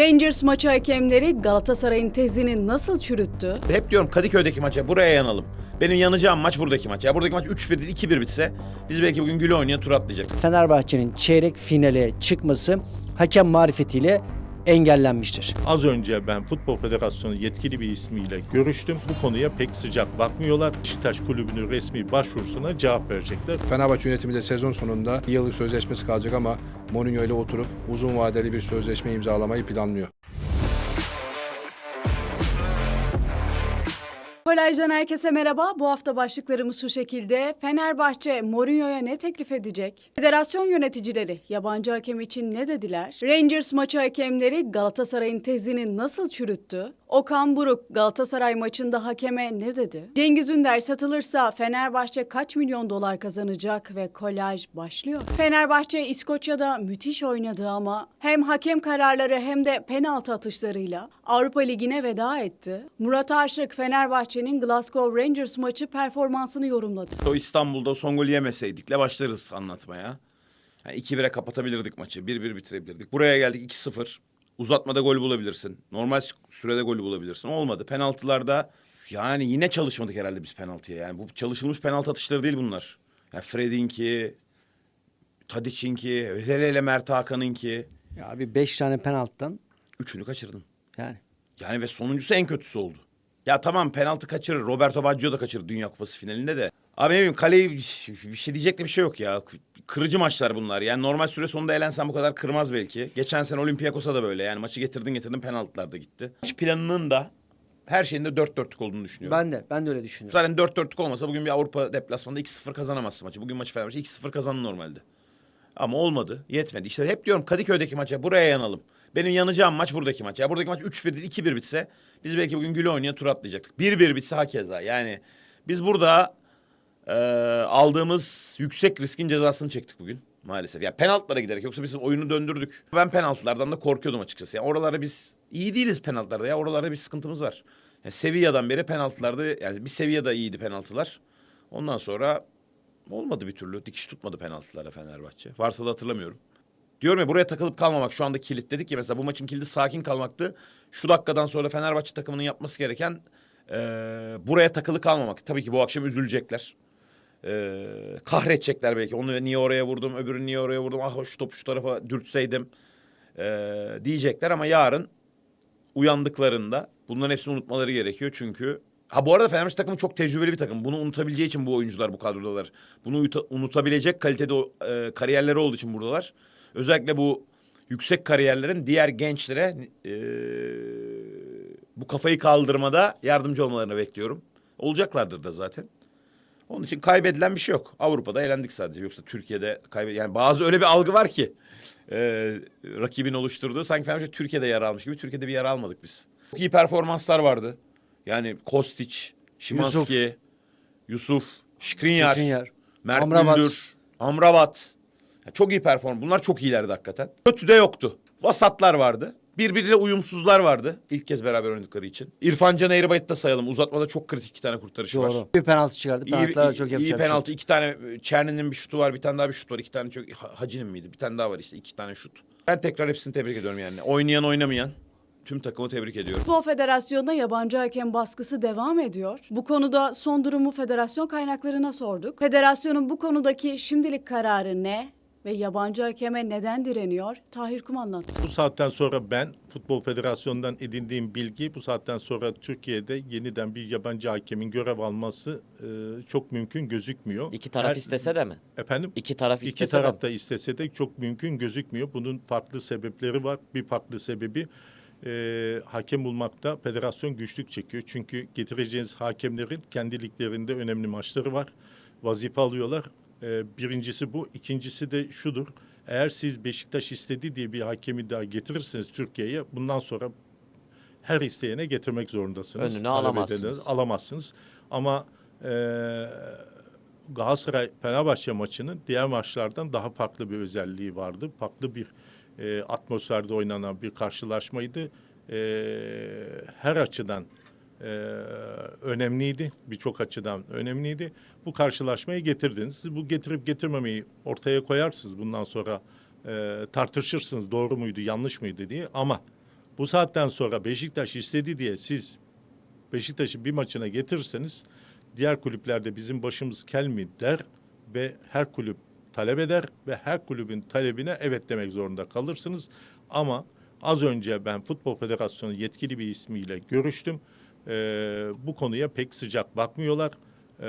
Rangers maçı hakemleri Galatasaray'ın tezini nasıl çürüttü? Hep diyorum Kadıköy'deki maça buraya yanalım. Benim yanacağım maç buradaki maç. Ya buradaki maç 3-1 değil 2-1 bitse biz belki bugün güle oynaya tur atlayacak. Fenerbahçe'nin çeyrek finale çıkması hakem marifetiyle engellenmiştir. Az önce ben Futbol Federasyonu yetkili bir ismiyle görüştüm. Bu konuya pek sıcak bakmıyorlar. Beşiktaş Kulübü'nün resmi başvurusuna cevap verecekler. Fenerbahçe yönetimi de sezon sonunda yıllık sözleşmesi kalacak ama Mourinho ile oturup uzun vadeli bir sözleşme imzalamayı planlıyor. Kolajdan herkese merhaba. Bu hafta başlıklarımız şu şekilde. Fenerbahçe Mourinho'ya ne teklif edecek? Federasyon yöneticileri yabancı hakem için ne dediler? Rangers maçı hakemleri Galatasaray'ın tezini nasıl çürüttü? Okan Buruk Galatasaray maçında hakeme ne dedi? Cengiz Ünder satılırsa Fenerbahçe kaç milyon dolar kazanacak ve kolaj başlıyor. Fenerbahçe İskoçya'da müthiş oynadı ama hem hakem kararları hem de penaltı atışlarıyla Avrupa Ligi'ne veda etti. Murat Aşık Fenerbahçe'nin Glasgow Rangers maçı performansını yorumladı. O İstanbul'da son golü yemeseydik başlarız anlatmaya. Yani 2-1'e kapatabilirdik maçı. 1-1 bitirebilirdik. Buraya geldik 2-0. Uzatmada gol bulabilirsin. Normal sürede golü bulabilirsin. Olmadı. Penaltılarda yani yine çalışmadık herhalde biz penaltıya. Yani bu çalışılmış penaltı atışları değil bunlar. Yani Fred'inki, Tadic'inki, hele hele Mert Hakan'ınki. Ya abi 5 tane penaltıdan Üçünü kaçırdın. yani Yani ve sonuncusu en kötüsü oldu. Ya tamam penaltı kaçırır. Roberto Baggio da kaçırdı Dünya Kupası finalinde de. Abi ne bileyim kaleyi bir şey diyecek de bir şey yok ya. Kırıcı maçlar bunlar. Yani normal süre sonunda elensen bu kadar kırmaz belki. Geçen sene Olympiakos'a da böyle. Yani maçı getirdin getirdin penaltılar da gitti. Maç planının da her şeyinde dört dörtlük olduğunu düşünüyorum. ben de ben de öyle düşünüyorum. Zaten dört dörtlük olmasa bugün bir Avrupa deplasmanında 2-0 kazanamazsın maçı. Bugün maçı Fenerbahçe 2-0 kazandı normalde. Ama olmadı. Yetmedi. İşte hep diyorum Kadıköy'deki maça buraya yanalım. Benim yanacağım maç buradaki maç. Ya buradaki maç 3-1 değil 2-1 bitse biz belki bugün güle oynaya tur atlayacaktık. 1-1 bitse hakeza. Yani biz burada e, aldığımız yüksek riskin cezasını çektik bugün maalesef. Ya penaltılara giderek yoksa biz oyunu döndürdük. Ben penaltılardan da korkuyordum açıkçası. Yani oralarda biz iyi değiliz penaltılarda ya. Oralarda bir sıkıntımız var. Yani Sevilla'dan beri penaltılarda yani bir Sevilla'da iyiydi penaltılar. Ondan sonra olmadı bir türlü. Dikiş tutmadı penaltılara Fenerbahçe. Varsa da hatırlamıyorum. Diyorum ya buraya takılıp kalmamak şu anda kilit dedik ya mesela bu maçın kilidi sakin kalmaktı. Şu dakikadan sonra Fenerbahçe takımının yapması gereken eee, buraya takılı kalmamak. Tabii ki bu akşam üzülecekler. Eee kahredecekler belki. Onu niye oraya vurdum, öbürünü niye oraya vurdum. Ah şu topu şu tarafa dürtseydim eee, diyecekler ama yarın uyandıklarında bunların hepsini unutmaları gerekiyor çünkü Ha bu arada Fenerbahçe takımı çok tecrübeli bir takım. Bunu unutabileceği için bu oyuncular bu kadrodalar. Bunu unuta- unutabilecek kalitede e, kariyerleri olduğu için buradalar. Özellikle bu yüksek kariyerlerin diğer gençlere e, bu kafayı kaldırmada yardımcı olmalarını bekliyorum. Olacaklardır da zaten. Onun için kaybedilen bir şey yok. Avrupa'da elendik sadece. Yoksa Türkiye'de kaybed yani bazı öyle bir algı var ki e, rakibin oluşturduğu sanki Fenerbahçe Türkiye'de yer almış gibi. Türkiye'de bir yer almadık biz. Çok iyi performanslar vardı. Yani Kostić, Şimanski, Yusuf, Skriniar, Skriniar, Mert Amrabat. Müldür, Amrabat. Ya çok iyi perform. Bunlar çok iyilerdi hakikaten. Kötü de yoktu. Vasatlar vardı. Birbiriyle uyumsuzlar vardı. İlk kez beraber oynadıkları için. İrfan Can Eğribayit'i da sayalım. Uzatmada çok kritik iki tane kurtarışı var. Doğru. Bir penaltı çıkardı. İyi, Penaltılara iyi, çok iyi yapacak şey penaltı. yok. iki tane e, Çerni'nin bir şutu var. Bir tane daha bir şut var. İki tane çok Ha- Hacı'nın mıydı? Bir tane daha var işte. iki tane şut. Ben tekrar hepsini tebrik ediyorum yani. Oynayan oynamayan tüm takımı tebrik ediyorum. Futbol Federasyonu'na yabancı hakem baskısı devam ediyor. Bu konuda son durumu federasyon kaynaklarına sorduk. Federasyonun bu konudaki şimdilik kararı ne ve yabancı hakeme neden direniyor? Tahir Kum anlattı. Bu saatten sonra ben Futbol Federasyonu'ndan edindiğim bilgi bu saatten sonra Türkiye'de yeniden bir yabancı hakemin görev alması e, çok mümkün gözükmüyor. İki taraf Her- istese de mi? Efendim? İki taraf İki istese de taraf mi? da istese de çok mümkün gözükmüyor. Bunun farklı sebepleri var. Bir farklı sebebi e, hakem bulmakta federasyon güçlük çekiyor. Çünkü getireceğiniz hakemlerin kendi liglerinde önemli maçları var. Vazife alıyorlar. E, birincisi bu. İkincisi de şudur. Eğer siz Beşiktaş istedi diye bir hakemi daha getirirseniz Türkiye'ye bundan sonra her isteyene getirmek zorundasınız. Önünü Talep alamazsınız. edeniz alamazsınız. Ama e, Galatasaray Fenerbahçe maçının diğer maçlardan daha farklı bir özelliği vardı. Farklı bir e, atmosferde oynanan bir karşılaşmaydı. E, her açıdan e, önemliydi. Birçok açıdan önemliydi. Bu karşılaşmayı getirdiniz. Siz bu getirip getirmemeyi ortaya koyarsınız. Bundan sonra e, tartışırsınız doğru muydu, yanlış mıydı diye. Ama Bu saatten sonra Beşiktaş istedi diye siz Beşiktaş'ı bir maçına getirirseniz diğer kulüplerde bizim başımız kel mi der ve her kulüp talep eder ve her kulübün talebine evet demek zorunda kalırsınız. Ama az önce ben Futbol Federasyonu yetkili bir ismiyle görüştüm. Ee, bu konuya pek sıcak bakmıyorlar. Ee,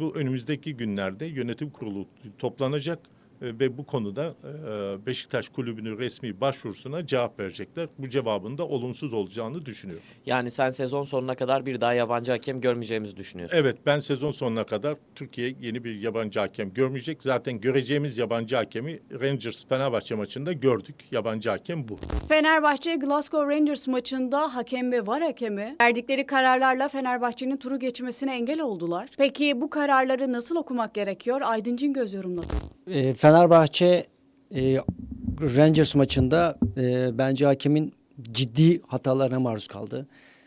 bu önümüzdeki günlerde yönetim kurulu toplanacak e, ve bu konuda e, Beşiktaş kulübünün resmi başvurusuna cevap verecekler. Bu cevabın da olumsuz olacağını düşünüyorum. Yani sen sezon sonuna kadar bir daha yabancı hakem görmeyeceğimizi düşünüyorsun. Evet ben sezon sonuna kadar Türkiye yeni bir yabancı hakem görmeyecek. Zaten göreceğimiz yabancı hakemi Rangers Fenerbahçe maçında gördük. Yabancı hakem bu. Fenerbahçe Glasgow Rangers maçında hakem ve var hakemi verdikleri kararlarla Fenerbahçe'nin turu geçmesine engel oldular. Peki bu kararları nasıl okumak gerekiyor? Aydın Cingöz yorumladı. E, Fenerbahçe e, Rangers maçında e, bence hakemin ciddi hatalarına maruz kaldı.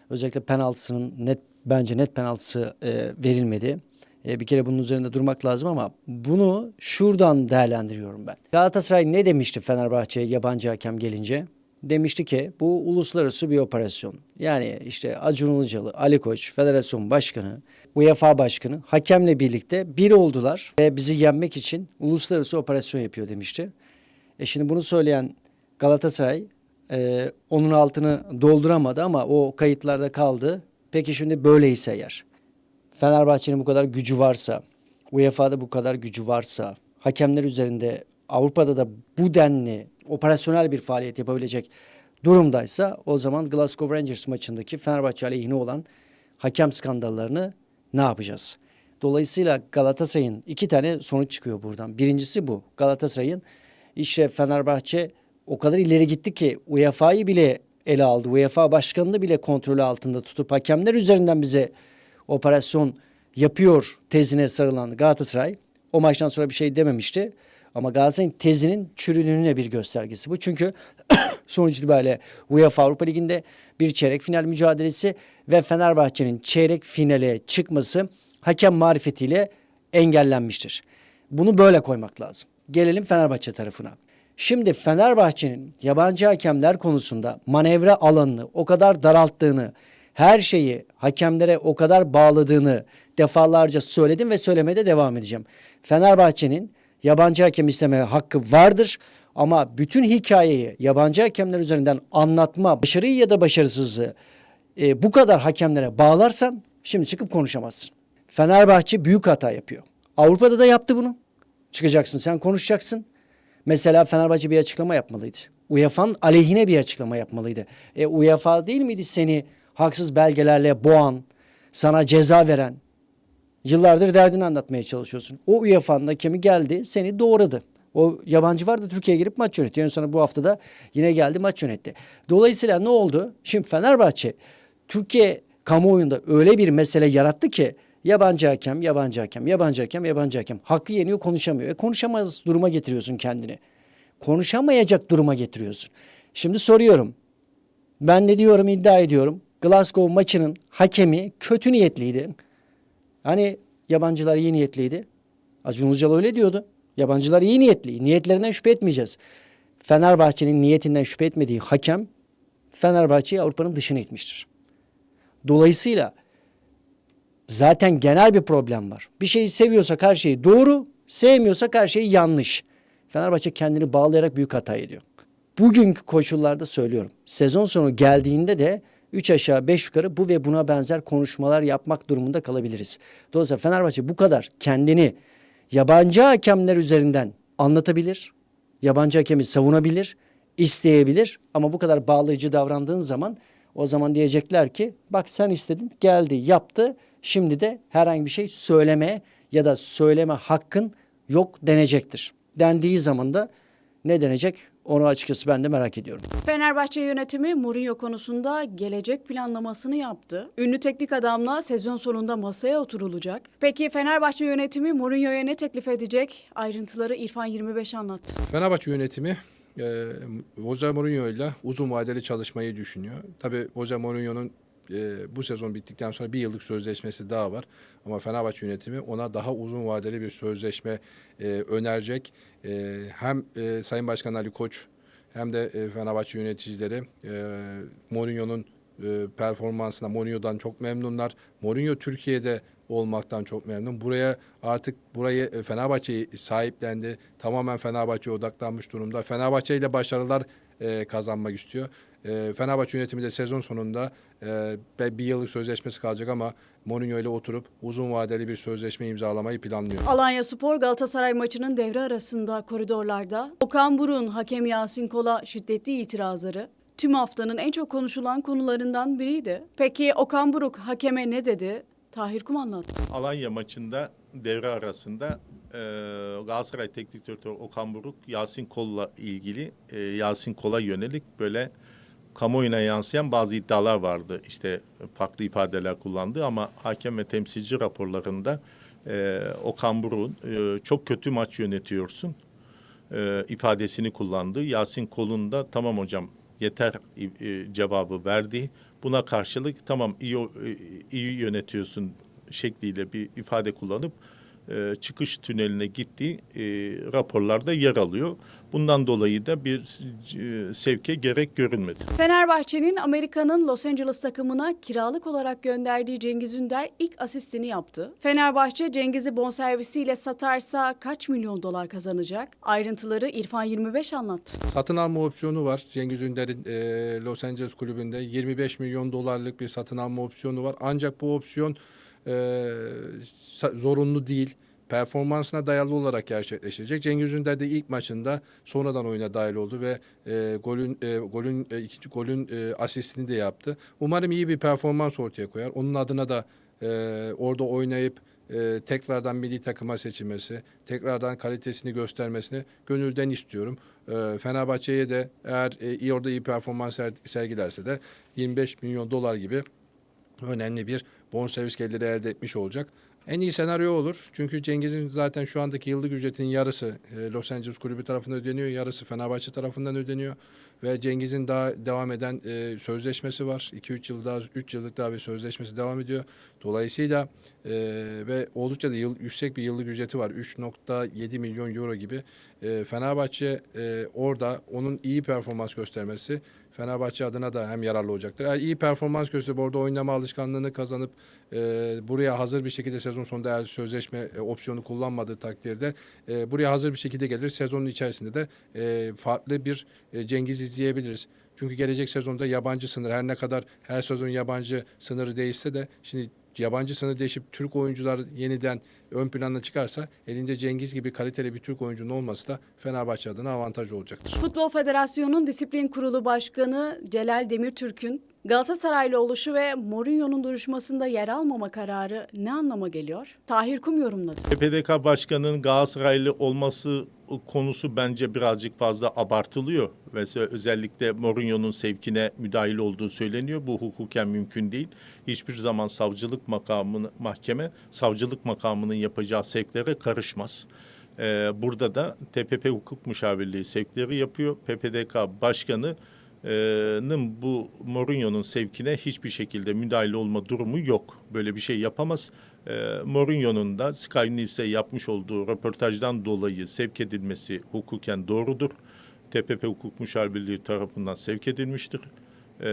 Özellikle penaltısının net bence net penaltısı e, verilmedi. E, bir kere bunun üzerinde durmak lazım ama bunu şuradan değerlendiriyorum ben. Galatasaray ne demişti Fenerbahçe'ye yabancı hakem gelince? Demişti ki bu uluslararası bir operasyon. Yani işte Acun Ilıcalı, Ali Koç, Federasyon Başkanı, UEFA Başkanı hakemle birlikte bir oldular ve bizi yenmek için uluslararası operasyon yapıyor demişti. E şimdi bunu söyleyen Galatasaray e, onun altını dolduramadı ama o kayıtlarda kaldı. Peki şimdi böyleyse eğer Fenerbahçe'nin bu kadar gücü varsa, UEFA'da bu kadar gücü varsa, hakemler üzerinde Avrupa'da da bu denli operasyonel bir faaliyet yapabilecek durumdaysa o zaman Glasgow Rangers maçındaki Fenerbahçe aleyhine olan hakem skandallarını ne yapacağız? Dolayısıyla Galatasaray'ın iki tane sonuç çıkıyor buradan. Birincisi bu. Galatasaray'ın işte Fenerbahçe o kadar ileri gitti ki UEFA'yı bile ele aldı. UEFA başkanını bile kontrolü altında tutup hakemler üzerinden bize operasyon yapıyor tezine sarılan Galatasaray o maçtan sonra bir şey dememişti. Ama Galatasaray'ın tezinin çürüdüğünün bir göstergesi bu. Çünkü sonuç itibariyle UEFA Avrupa Ligi'nde bir çeyrek final mücadelesi ve Fenerbahçe'nin çeyrek finale çıkması hakem marifetiyle engellenmiştir. Bunu böyle koymak lazım. Gelelim Fenerbahçe tarafına. Şimdi Fenerbahçe'nin yabancı hakemler konusunda manevra alanını o kadar daralttığını, her şeyi hakemlere o kadar bağladığını defalarca söyledim ve söylemeye de devam edeceğim. Fenerbahçe'nin yabancı hakem isteme hakkı vardır ama bütün hikayeyi yabancı hakemler üzerinden anlatma, başarıyı ya da başarısızlığı e, bu kadar hakemlere bağlarsan şimdi çıkıp konuşamazsın. Fenerbahçe büyük hata yapıyor. Avrupa'da da yaptı bunu. Çıkacaksın sen konuşacaksın. Mesela Fenerbahçe bir açıklama yapmalıydı. UEFA'nın aleyhine bir açıklama yapmalıydı. E UEFA değil miydi seni haksız belgelerle boğan, sana ceza veren? Yıllardır derdini anlatmaya çalışıyorsun. O UEFA'nın hakemi geldi, seni doğradı. O yabancı var da Türkiye'ye girip maç yönetiyor. Yani sonra bu hafta da yine geldi maç yönetti. Dolayısıyla ne oldu? Şimdi Fenerbahçe Türkiye kamuoyunda öyle bir mesele yarattı ki yabancı hakem, yabancı hakem, yabancı hakem, yabancı hakem. Hakkı yeniyor konuşamıyor. E konuşamaz duruma getiriyorsun kendini. Konuşamayacak duruma getiriyorsun. Şimdi soruyorum. Ben ne diyorum iddia ediyorum. Glasgow maçının hakemi kötü niyetliydi. Hani yabancılar iyi niyetliydi. Acun Ilıcalı öyle diyordu. Yabancılar iyi niyetli. Niyetlerinden şüphe etmeyeceğiz. Fenerbahçe'nin niyetinden şüphe etmediği hakem Fenerbahçe'yi Avrupa'nın dışına itmiştir. Dolayısıyla zaten genel bir problem var. Bir şeyi seviyorsak her şey doğru, sevmiyorsak her şey yanlış. Fenerbahçe kendini bağlayarak büyük hata ediyor. Bugünkü koşullarda söylüyorum. Sezon sonu geldiğinde de 3 aşağı 5 yukarı bu ve buna benzer konuşmalar yapmak durumunda kalabiliriz. Dolayısıyla Fenerbahçe bu kadar kendini yabancı hakemler üzerinden anlatabilir, yabancı hakemi savunabilir, isteyebilir ama bu kadar bağlayıcı davrandığın zaman o zaman diyecekler ki bak sen istedin geldi yaptı şimdi de herhangi bir şey söyleme ya da söyleme hakkın yok denecektir. Dendiği zaman da ne denecek onu açıkçası ben de merak ediyorum. Fenerbahçe yönetimi Mourinho konusunda gelecek planlamasını yaptı. Ünlü teknik adamla sezon sonunda masaya oturulacak. Peki Fenerbahçe yönetimi Mourinho'ya ne teklif edecek? Ayrıntıları İrfan 25 anlattı. Fenerbahçe yönetimi e, Jose Mourinho ile uzun vadeli çalışmayı düşünüyor. Tabii Jose Mourinho'nun e, bu sezon bittikten sonra bir yıllık sözleşmesi daha var. Ama Fenerbahçe yönetimi ona daha uzun vadeli bir sözleşme e, önerecek. E, hem e, Sayın Başkan Ali Koç hem de e, Fenerbahçe yöneticileri e, Mourinho'nun e, performansına Mourinho'dan çok memnunlar. Mourinho Türkiye'de olmaktan çok memnun. Buraya artık burayı e, Fenerbahçe'yi sahiplendi. Tamamen Fenerbahçe'ye odaklanmış durumda. Fenerbahçe ile başarılar e, kazanmak istiyor. E, Fenerbahçe yönetimi de sezon sonunda e, bir yıllık sözleşmesi kalacak ama Mourinho ile oturup uzun vadeli bir sözleşme imzalamayı planlıyor. Alanya Spor Galatasaray maçının devre arasında koridorlarda Okan Burun hakem Yasin Kol'a şiddetli itirazları tüm haftanın en çok konuşulan konularından biriydi. Peki Okan Buruk hakeme ne dedi? Tahir Kum anlattı. Alanya maçında devre arasında e, Galatasaray Teknik Direktörü Okan Buruk Yasin Kol'la ilgili e, Yasin Kol'a yönelik böyle kamuoyuna yansıyan bazı iddialar vardı. İşte farklı ifadeler kullandı ama hakem ve temsilci raporlarında e, Okan Buruk'un e, çok kötü maç yönetiyorsun e, ifadesini kullandı. Yasin Kol'un da tamam hocam yeter e, cevabı verdi. Buna karşılık tamam iyi e, iyi yönetiyorsun şekliyle bir ifade kullanıp e, çıkış tüneline gittiği e, raporlarda yer alıyor. Bundan dolayı da bir e, sevke gerek görünmedi. Fenerbahçe'nin Amerika'nın Los Angeles takımına kiralık olarak gönderdiği Cengiz Ünder ilk asistini yaptı. Fenerbahçe Cengiz'i bonservisiyle satarsa kaç milyon dolar kazanacak? Ayrıntıları İrfan 25 anlattı. Satın alma opsiyonu var. Cengiz Ünder'in e, Los Angeles kulübünde 25 milyon dolarlık bir satın alma opsiyonu var. Ancak bu opsiyon e, zorunlu değil. Performansına dayalı olarak gerçekleşecek. Cengiz Ünder de ilk maçında sonradan oyuna dahil oldu ve e, golün e, golün e, ikinci golün e, asistini de yaptı. Umarım iyi bir performans ortaya koyar. Onun adına da e, orada oynayıp e, tekrardan milli takıma seçilmesi, tekrardan kalitesini göstermesini gönülden istiyorum. E, Fenerbahçe'ye de eğer e, orada iyi performans ser- sergilerse de 25 milyon dolar gibi önemli bir bonservis geliri elde etmiş olacak. En iyi senaryo olur. Çünkü Cengiz'in zaten şu andaki yıllık ücretinin yarısı e, Los Angeles kulübü tarafından ödeniyor, yarısı Fenerbahçe tarafından ödeniyor ve Cengiz'in daha devam eden e, sözleşmesi var. 2-3 yıl daha 3 yıllık daha bir sözleşmesi devam ediyor. Dolayısıyla e, ve oldukça da yıl, yüksek bir yıllık ücreti var. 3.7 milyon euro gibi. Fenerbahçe e, orada onun iyi performans göstermesi Fenerbahçe adına da hem yararlı olacaktır. Eğer iyi performans gösterip orada oynama alışkanlığını kazanıp e, buraya hazır bir şekilde sezon sonunda eğer sözleşme e, opsiyonu kullanmadığı takdirde e, buraya hazır bir şekilde gelir. Sezonun içerisinde de e, farklı bir e, Cengiz izleyebiliriz. Çünkü gelecek sezonda yabancı sınır her ne kadar her sezon yabancı sınırı değişse de şimdi yabancı sınır değişip Türk oyuncular yeniden ön plana çıkarsa elinde Cengiz gibi kaliteli bir Türk oyuncunun olması da Fenerbahçe adına avantaj olacaktır. Futbol Federasyonu'nun Disiplin Kurulu Başkanı Celal Demirtürk'ün Galatasaraylı oluşu ve Mourinho'nun duruşmasında yer almama kararı ne anlama geliyor? Tahir Kum yorumladı. PPDK Başkanı'nın Galatasaraylı olması konusu bence birazcık fazla abartılıyor. Ve özellikle Mourinho'nun sevkine müdahil olduğu söyleniyor. Bu hukuken mümkün değil. Hiçbir zaman savcılık makamını, mahkeme savcılık makamının yapacağı sevklere karışmaz. Ee, burada da TPP Hukuk Müşavirliği sevkleri yapıyor. PPDK Başkanı Ee'nin bu Mourinho'nun sevkine hiçbir şekilde müdahil olma durumu yok. Böyle bir şey yapamaz. Ee, Mourinho'nun da Sky News'e yapmış olduğu röportajdan dolayı sevk edilmesi hukuken doğrudur. TPP Hukuk Müşavirliği tarafından sevk edilmiştir. Ee,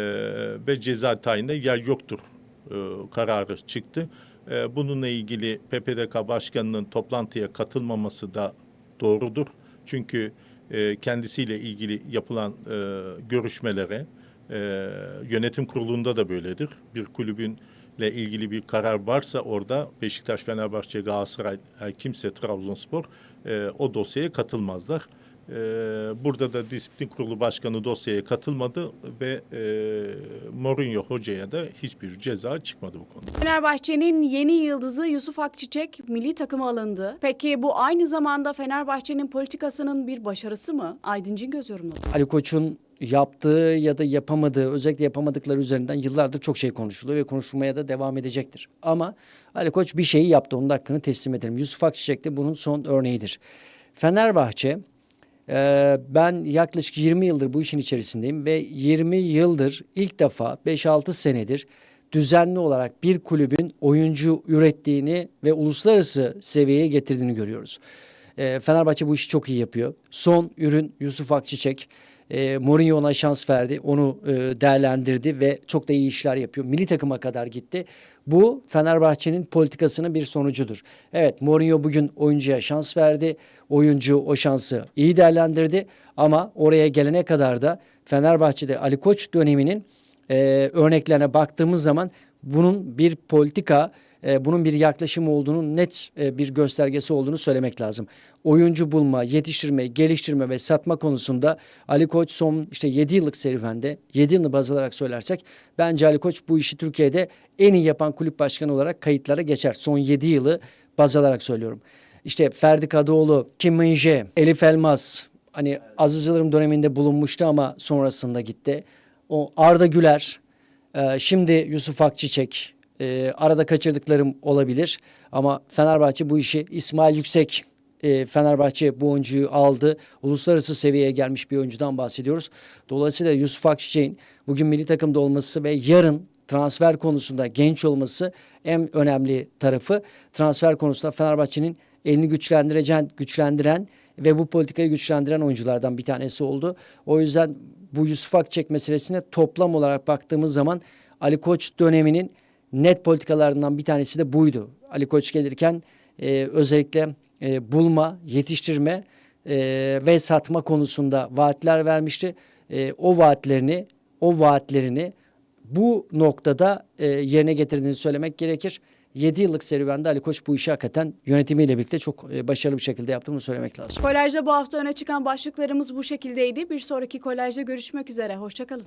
ve ceza tayininde yer yoktur e, kararı çıktı. Ee, bununla ilgili PPDK Başkanı'nın toplantıya katılmaması da doğrudur. Çünkü e, kendisiyle ilgili yapılan e, görüşmelere e, yönetim kurulunda da böyledir. Bir kulübün ile ilgili bir karar varsa orada Beşiktaş, Fenerbahçe, Galatasaray, her kimse Trabzonspor o dosyaya katılmazlar. E, burada da disiplin kurulu başkanı dosyaya katılmadı ve e, Mourinho hocaya da hiçbir ceza çıkmadı bu konuda. Fenerbahçe'nin yeni yıldızı Yusuf Akçiçek milli takıma alındı. Peki bu aynı zamanda Fenerbahçe'nin politikasının bir başarısı mı? Aydın Cingöz yorumladı. Ali Koç'un yaptığı ya da yapamadığı özellikle yapamadıkları üzerinden yıllardır çok şey konuşuluyor ve konuşulmaya da devam edecektir. Ama Ali Koç bir şeyi yaptı onun hakkını teslim edelim. Yusuf Akçiçek de bunun son örneğidir. Fenerbahçe e, ben yaklaşık 20 yıldır bu işin içerisindeyim ve 20 yıldır ilk defa 5-6 senedir düzenli olarak bir kulübün oyuncu ürettiğini ve uluslararası seviyeye getirdiğini görüyoruz. E, Fenerbahçe bu işi çok iyi yapıyor. Son ürün Yusuf Akçiçek. E, Mourinho ona şans verdi. Onu e, değerlendirdi ve çok da iyi işler yapıyor. Milli takıma kadar gitti. Bu Fenerbahçe'nin politikasının bir sonucudur. Evet Mourinho bugün oyuncuya şans verdi. Oyuncu o şansı iyi değerlendirdi. Ama oraya gelene kadar da Fenerbahçe'de Ali Koç döneminin e, örneklerine baktığımız zaman bunun bir politika, e, bunun bir yaklaşım olduğunun net e, bir göstergesi olduğunu söylemek lazım. Oyuncu bulma, yetiştirme, geliştirme ve satma konusunda Ali Koç son işte 7 yıllık serüvende, 7 yılını baz alarak söylersek bence Ali Koç bu işi Türkiye'de en iyi yapan kulüp başkanı olarak kayıtlara geçer. Son 7 yılı baz alarak söylüyorum. İşte Ferdi Kadıoğlu, Kim Min-jae, Elif Elmas, hani Aziz Yıldırım döneminde bulunmuştu ama sonrasında gitti. O Arda Güler, ee, şimdi Yusuf Akçiçek e, arada kaçırdıklarım olabilir ama Fenerbahçe bu işi İsmail Yüksek e, Fenerbahçe bu oyuncuyu aldı. Uluslararası seviyeye gelmiş bir oyuncudan bahsediyoruz. Dolayısıyla Yusuf Akçiçek'in bugün milli takımda olması ve yarın transfer konusunda genç olması en önemli tarafı. Transfer konusunda Fenerbahçe'nin elini güçlendirecek, güçlendiren ve bu politikayı güçlendiren oyunculardan bir tanesi oldu. O yüzden bu Yusuf Akçek meselesine toplam olarak baktığımız zaman Ali Koç döneminin net politikalarından bir tanesi de buydu. Ali Koç gelirken e, özellikle e, bulma, yetiştirme e, ve satma konusunda vaatler vermişti. E, o vaatlerini, o vaatlerini bu noktada e, yerine getirdiğini söylemek gerekir. 7 yıllık serüvende Ali Koç bu işi hakikaten yönetimiyle birlikte çok e, başarılı bir şekilde yaptığını söylemek lazım. Kolajda bu hafta öne çıkan başlıklarımız bu şekildeydi. Bir sonraki kolajda görüşmek üzere. Hoşçakalın.